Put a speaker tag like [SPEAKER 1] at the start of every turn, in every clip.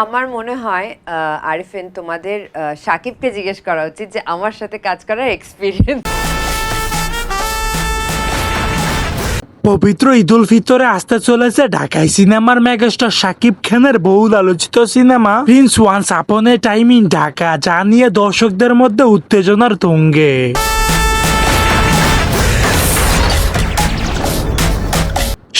[SPEAKER 1] আমার মনে হয় আরিফিন, তোমাদের সাকিবকে জিজ্ঞেস করা উচিত যে আমার সাথে কাজ করার এক্সপিরিয়েন্স
[SPEAKER 2] পবিত্র ঈদুল ফিতরে আসতে চলেছে ঢাকায় সিনেমার মেগাস্টার শাকিব খানের বহুল আলোচিত cinema. Prince once upon A time in Dhaka যা নিয়ে দর্শকদের মধ্যে উত্তেজনার তুঙ্গে।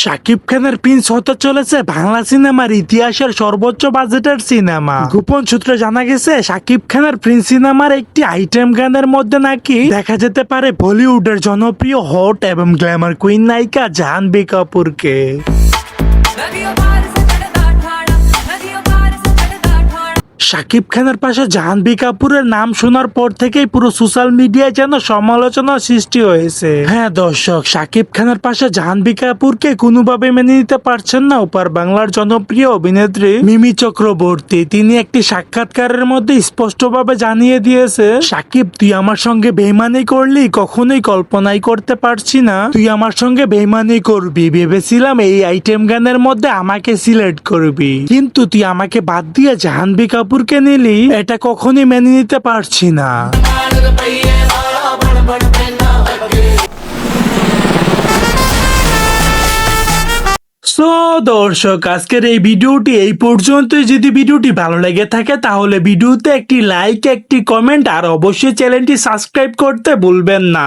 [SPEAKER 2] শাকিব খানের প্রিন্স হতে চলেছে বাংলা সিনেমার ইতিহাসের সর্বোচ্চ বাজেটের সিনেমা গোপন সূত্রে জানা গেছে, শাকিব খানের প্রিন্স সিনেমার একটি আইটেম গানের মধ্যে নাকি দেখা যেতে পারে বলিউডের জনপ্রিয় হট এবং গ্ল্যামার কুইন নায়িকা জাহ্নবী কাপুরকে। শাকিব খানের পাশে জাহ্নবী কাপুরের নাম শোনার পর থেকেই পুরো সোশ্যাল মিডিয়ায় যেন সমালোচনা সৃষ্টি হয়েছে। হ্যাঁ দর্শক, শাকিব খানের পাশে জাহ্নবী কাপুরকে কোনোভাবে মেনে নিতে পারছেন না ওপার বাংলার জনপ্রিয় অভিনেত্রী মিমি চক্রবর্তী। তিনি একটি সাক্ষাৎকারের মধ্যে স্পষ্টভাবে জানিয়ে দিয়েছে সাকিব তুই আমার সঙ্গে বেইমানি করলি, কখনোই কল্পনাই করতে পারছি না। তুই আমার সঙ্গে বেইমানি করবি, ভেবেছিলাম এই আইটেম গানের মধ্যে আমাকে সিলেক্ট করবি। কিন্তু তুই আমাকে বাদ দিয়ে জাহানবী কাপুরকে নিলি, এটা কখনই মেনে নিতে পারছি না। দর্শক, আজকের এই ভিডিওটি এই পর্যন্তই। যদি ভিডিওটি ভালো লেগে থাকে, তাহলে ভিডিওতে একটি লাইক একটি কমেন্ট আর অবশ্যই চ্যানেলটি সাবস্ক্রাইব করতে ভুলবেন না।